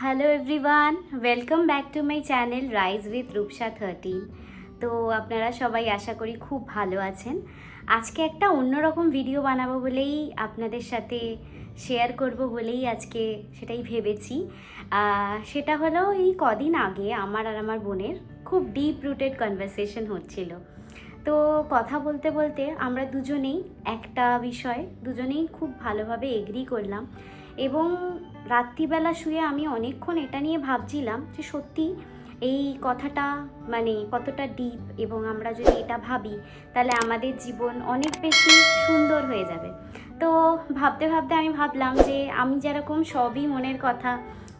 Hello everyone welcome back to my channel rise with Rupsa thirteen তো আপনারা সবাই আশা করি খুব ভালো আছেন। আজকে একটা অন্যরকম ভিডিও বানাবো বলেই আপনাদের সাথে শেয়ার করব বলেই আজকে সেটাই ভেবেছি। সেটা হলো এই কদিন আগে আমার আর আমার বোনের খুব ডিপ রুটেড কনভারসেশন হচ্ছিল। তো কথা বলতে বলতে আমরা দুজনেই একটা বিষয়, দুজনেই খুব ভালোভাবে এগ্রি করলাম এবং রাত্রিবেলা শুয়ে আমি অনেকক্ষণ এটা নিয়ে ভাবছিলাম যে সত্যি এই কথাটা মানে কতটা ডিপ এবং আমরা যদি এটা ভাবি, তাহলে আমাদের জীবন অনেক বেশি সুন্দর হয়ে যাবে। তো ভাবতে ভাবতে আমি ভাবলাম যে আমি যেরকম সবই মনের কথা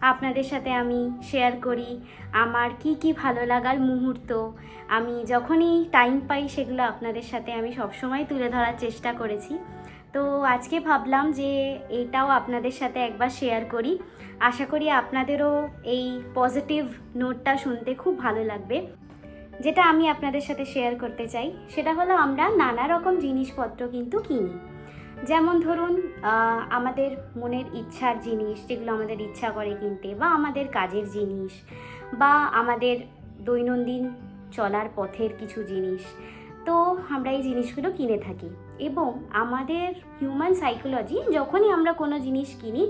আপনাদের সাথে আমি শেয়ার করি, আমার কি কি ভালো লাগার মুহূর্ত, আমি যখনই টাইম পাই সেগুলো আপনাদের সাথে আমি সবসময় তুলে ধরার চেষ্টা করেছি। তো আজকে ভাবলাম যে এটাও আপনাদের সাথে একবার শেয়ার করি। আশা করি আপনাদেরও এই পজিটিভ নোটটা শুনতে খুব ভালো লাগবে। যেটা আমি আপনাদের সাথে শেয়ার করতে চাই, সেটা হলো আমরা নানা রকম জিনিসপত্র কিন্তু কিনি। যেমন ধরুন আমাদের মনের ইচ্ছার জিনিস, যেগুলো আমাদের ইচ্ছা করে কিনতে, বা আমাদের কাজের জিনিস, বা আমাদের দৈনন্দিন চলার পথের কিছু জিনিস তো আমরা এই জিনিসগুলো কিনে থাকি। এবং আমাদের হিউম্যান সাইকোলজি যখনই আমরা কোনো জিনিস কিনি,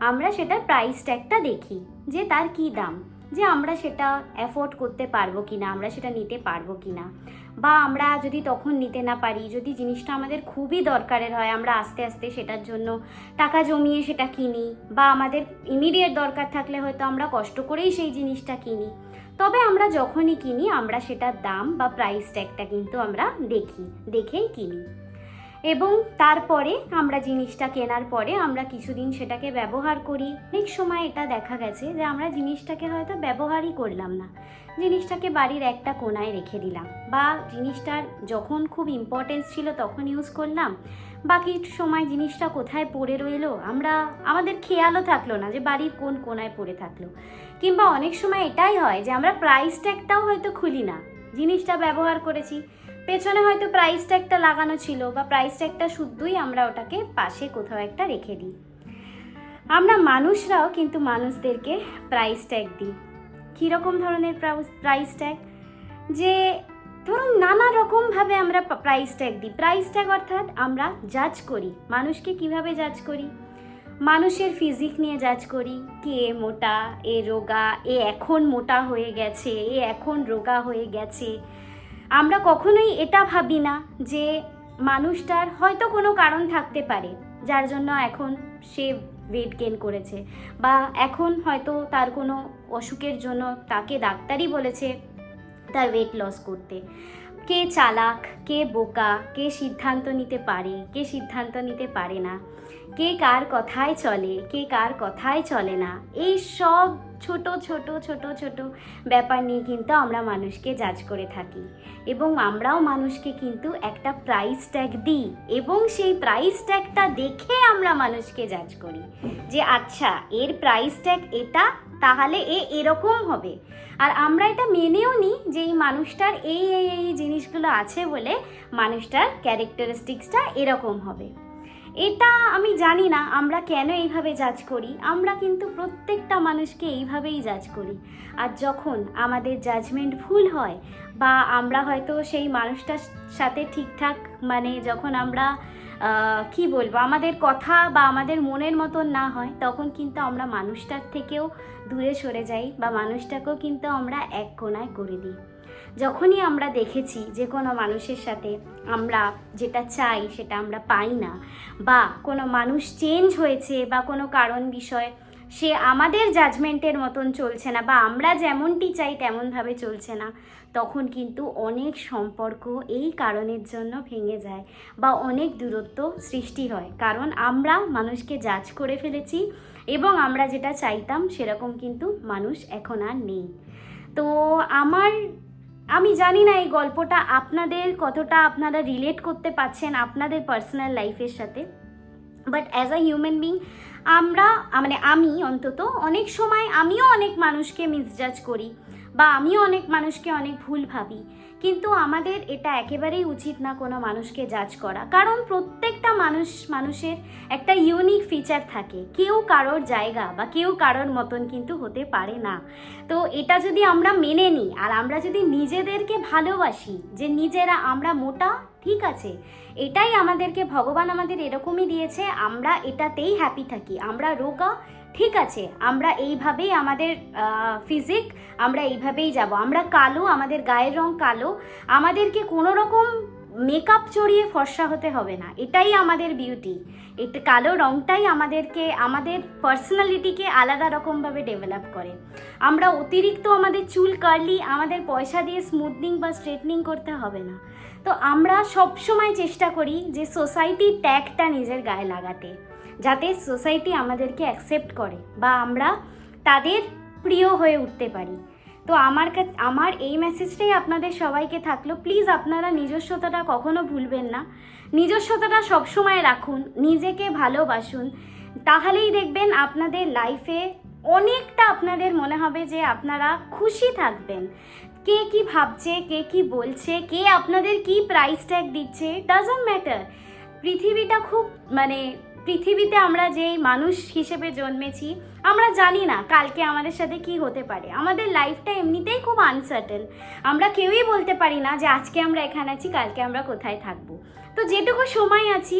আমরা সেটার প্রাইস ট্যাগটা দেখি, যে তার কি দাম? যে আমরা সেটা অ্যাফোর্ড করতে পারব কি না আমরা সেটা নিতে পারব কি না বা আমরা যদি তখন নিতে না পারি, যদি জিনিসটা আমাদের খুবই দরকারের হয়, আমরা আস্তে আস্তে সেটার জন্য টাকা জমিয়ে সেটা কিনি, বা আমাদের ইমিডিয়েট দরকার থাকলে হয়তো আমরা কষ্ট করেই সেই জিনিসটা কিনি। তবে আমরা যখনই কিনি, আমরা সেটার দাম বা প্রাইস ট্যাগটা কিন্তু আমরা দেখি, দেখেই কিনি। এবং তারপরে আমরা জিনিসটা কেনার পরে আমরা কিছুদিন সেটাকে ব্যবহার করি। অনেক সময় এটা দেখা গেছে যে আমরা জিনিসটাকে হয়তো ব্যবহারই করলাম না। জিনিসটাকে বাড়ির একটা কোনায় রেখে দিলাম বা জিনিসটার যখন খুব ইম্পর্টেন্স ছিল তখন ইউজ করলাম। বাকি সময় জিনিসটা কোথায় পড়ে রইল আমরা, আমাদের খেয়ালও থাকল না যে বাড়ির কোন কোনায় পড়ে থাকল। কিংবা অনেক সময় এটাই হয় যে আমরা প্রাইস ট্যাগটাও হয়তো খুলি না। জিনিসটা ব্যবহার করেছি। পেছনে হয়তো প্রাইস ট্যাগটা লাগানো ছিল বা প্রাইস ট্যাগটা শুদ্ধই আমরা ওটাকে পাশে কোথাও একটা রেখে দিই। আমরা মানুষরাও কিন্তু মানুষদেরকে প্রাইস ট্যাগ দিই। কীরকম ধরনের প্রাইস ট্যাগ যে ধরুন নানা রকমভাবে আমরা প্রাইস ট্যাগ দিই। প্রাইস ট্যাগ অর্থাৎ আমরা জাজ করি। মানুষকে কীভাবে জাজ করি? মানুষের ফিজিক নিয়ে জাজ করি। কে মোটা, এ রোগা, এ এখন মোটা হয়ে গেছে, এ এখন রোগা হয়ে গেছে। আমরা কখনোই এটা ভাবি না যে মানুষটার হয়তো কোনো কারণ থাকতে পারে, যার জন্য এখন সে ওয়েট গেন করেছে বা এখন হয়তো তার কোনো অসুখের জন্য তাকে ডাক্তারই বলেছে তার ওয়েট লস করতে। কে চালাক, কে বোকা, কে সিদ্ধান্ত নিতে পারে, কে সিদ্ধান্ত নিতে পারে না। কে কার কথায় চলে, কে কার কথায় চলে না। এই সব ছোট ছোট ছোট ছোট ব্যাপার নিয়ে কিন্তু আমরা মানুষকে জাজ করে থাকি। এবং আমরাও মানুষকে কিন্তু একটা প্রাইস ট্যাগ দিই এবং সেই প্রাইস ট্যাগটা দেখে আমরা মানুষকে জাজ করি যে আচ্ছা এর প্রাইস ট্যাগ এটা, তাহলে এ এরকম হবে। আর আমরা এটা মেনেও নিই যে, এই মানুষটার এই এই এই জিনিসগুলো আছে বলে মানুষটার ক্যারেক্টারিস্টিক্সটা এরকম হবে। এটা আমি জানি না, আমরা কেন এইভাবে জাজ করি। আমরা কিন্তু প্রত্যেকটা মানুষকে এইভাবেই জাজ করি। আর যখন আমাদের জাজমেন্ট ভুল হয়, বা আমরা হয়তো সেই মানুষটার সাথে ঠিকঠাক মানে যখন আমরা কি বলব, আমাদের কথা বা আমাদের মনের মতন না হয়, তখন কিন্তু আমরা মানুষটার থেকেও দূরে সরে যাই বা মানুষটাকেও কিন্তু আমরা এক কোনায় করে দিই। যখনই আমরা দেখেছি যে কোনো মানুষের সাথে আমরা যেটা চাই সেটা আমরা পাই না বা কোনো মানুষ চেঞ্জ হয়েছে বা কোনো কারণ বিষয় সে আমাদের জাজমেন্টের মতন চলছে না বা আমরা যেমনটি চাই তেমনভাবে চলছে না। তখন কিন্তু অনেক সম্পর্ক এই কারণের জন্য ভেঙে যায় বা অনেক দূরত্ব সৃষ্টি হয়। কারণ আমরা মানুষকে জাজ করে ফেলেছি এবং আমরা যেটা চাইতাম সেরকম কিন্তু মানুষ এখন আর নেই। তো আমার, আমি জানি না এই গল্পটা আপনাদের কতটা আপনারা রিলেট করতে পারছেন আপনাদের পার্সোনাল লাইফের সাথে। But as a human being আমরা মানে আমি অন্তত অনেক সময় আমিও অনেক মানুষকে মিসজাজ করি বা আমিও অনেক মানুষকে অনেক ভুল ভাবি। কিন্তু আমাদের এটা একেবারেই উচিত না কোনো মানুষকে জাজ করা। কারণ প্রত্যেকটা মানুষ, মানুষের একটা ইউনিক ফিচার থাকে। কেউ কারোর জায়গা বা কেউ কারোর মতন কিন্তু হতে পারে না। তো এটা যদি আমরা মেনে নিই, আর আমরা যদি নিজেদেরকে ভালোবাসি, যে নিজেরা আমরা মোটা, ঠিক আছে? এটাই আমাদেরকে, ভগবান আমাদের এরকমই দিয়েছে, আমরা এটাতেই হ্যাপি থাকি। আমরা রোগা ঠিক আছে, আমরা এইভাবেই আমাদের ফিজিক আমরা এইভাবেই যাব। আমরা কালো, আমাদের গায়ের রং কালো, আমাদেরকে কোনো রকম মেকআপ চড়িয়ে ফর্সা হতে হবে না। এটাই আমাদের বিউটি এটা কালো রংটাই আমাদেরকে, আমাদের পার্সোনালিটিকে আলাদা রকমভাবে ডেভেলপ করে। আমরা অতিরিক্ত আমাদের চুল কার্লি আমাদের পয়সা দিয়ে স্মুথনিং বা স্ট্রেটনিং করতে হবে না। তো আমরা সবসময় চেষ্টা করি যে সোসাইটির ট্যাগটা নিজের গায়ে লাগাতে। যাতে সোসাইটি আমাদেরকে অ্যাকসেপ্ট করে বা আমরা তাদের প্রিয় হয়ে উঠতে পারি। তো আমার আমার এই মেসেজটাই আপনাদের সবাইকে থাকল। প্লিজ আপনারা নিজস্বতাটা কখনো ভুলবেন না। নিজস্বতাটা সবসময় রাখুন, নিজেকে ভালোবাসুন। তাহলেই দেখবেন আপনাদের লাইফে অনেকটা আপনাদের মনে হবে যে আপনারা খুশি থাকবেন। কে কি ভাবছে, কে কি বলছে, কে আপনাদের কি প্রাইস ট্যাগ দিচ্ছে ডাজন্ট ম্যাটার পৃথিবীটা খুব মানে পৃথিবীতে আমরা যেই মানুষ হিসেবে জন্মেছি, আমরা জানি না কালকে আমাদের সাথে কি হতে পারে। আমাদের লাইফটা এমনিতেই খুব আনসার্টেন আমরা কেউই বলতে পারি না যে আজকে আমরা এখানে আছি, কালকে আমরা কোথায় থাকব। তো যেটুকু সময় আছি,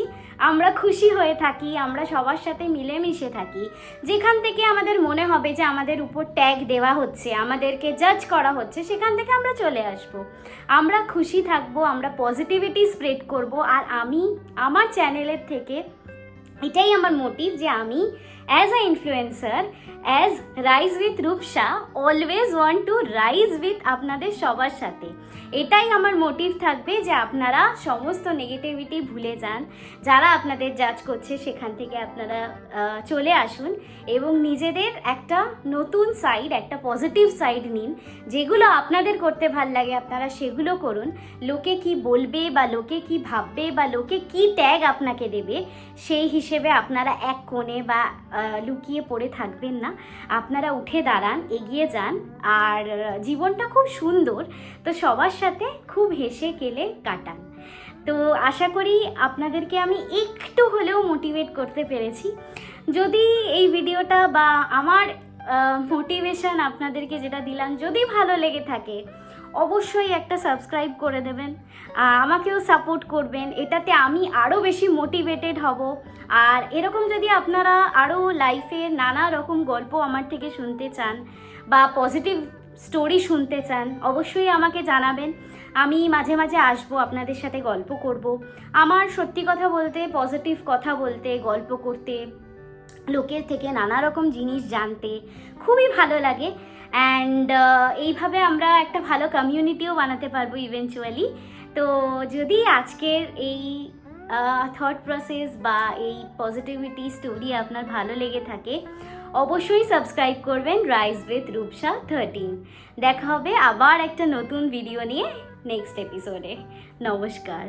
আমরা খুশি হয়ে থাকি, আমরা সবার সাথে মিলেমিশে থাকি। যেখান থেকে আমাদের মনে হবে যে আমাদের উপর ট্যাগ দেওয়া হচ্ছে, আমাদেরকে জাজ করা হচ্ছে, সেখান থেকে আমরা চলে আসব। আমরা খুশি থাকব, আমরা পজিটিভিটি স্প্রেড করব। আর আমি আমার চ্যানেলের থেকে এটাই আমার মোটিভ যে আমি as a influencer as rise with Rupsa always want to rise with আপনাদের সবার সাথে। এটাই আমার মোটিভ থাকবে যে আপনারা সমস্ত নেগেটিভিটি ভুলে যান, যারা আপনাদের জাজ করছে সেখান থেকে আপনারা চলে আসুন এবং নিজেদের একটা নতুন সাইড একটা পজিটিভ সাইড নিন, যেগুলো আপনাদের করতে ভালো লাগে আপনারা সেগুলো করুন। লোকে কি বলবে বা লোকে কি ভাববে বা লোকে কি ট্যাগ আপনাকে দেবে, সেই হিসেবে আপনারা এক কোণে বা লুকিয়ে পড়ে থাকবেন না। আপনারা উঠে দাঁড়ান, এগিয়ে যান। আর জীবনটা খুব সুন্দর। তো সবার সাথে খুব হেসে কেলে কাটান। তো আশা করি আপনাদেরকে আমি একটু হলেও মোটিভেট করতে পেরেছি। যদি এই ভিডিওটা বা আমার মোটিভেশন আপনাদেরকে যেটা দিলাম, যদি ভালো লেগে থাকে অবশ্যই একটা সাবস্ক্রাইব করে দেবেন। আমাকেও সাপোর্ট করবেন। এটাতে আমি আরও বেশি মোটিভেটেড হব। আর এরকম যদি আপনারা আরও লাইফে নানা রকম গল্প আমার থেকে শুনতে চান বা পজিটিভ স্টোরি শুনতে চান, অবশ্যই আমাকে জানাবেন। আমি মাঝে মাঝে আসব, আপনাদের সাথে গল্প করব। আমার সত্যি কথা বলতে পজিটিভ কথা বলতে, গল্প করতে লোকের থেকে নানা রকম জিনিস জানতে খুবই ভালো লাগে। অ্যান্ড এইভাবে আমরা একটা ভালো কমিউনিটিও বানাতে পারব ইভেনচুয়ালি তো যদি আজকের এই থট প্রসেস বা এই পজিটিভিটি স্টোরি আপনার ভালো লেগে থাকে, অবশ্যই সাবস্ক্রাইব করবেন রাইস উইথ রূপসা থার্টিন দেখা হবে আবার একটা নতুন ভিডিও নিয়ে নেক্সট এপিসোডে নমস্কার।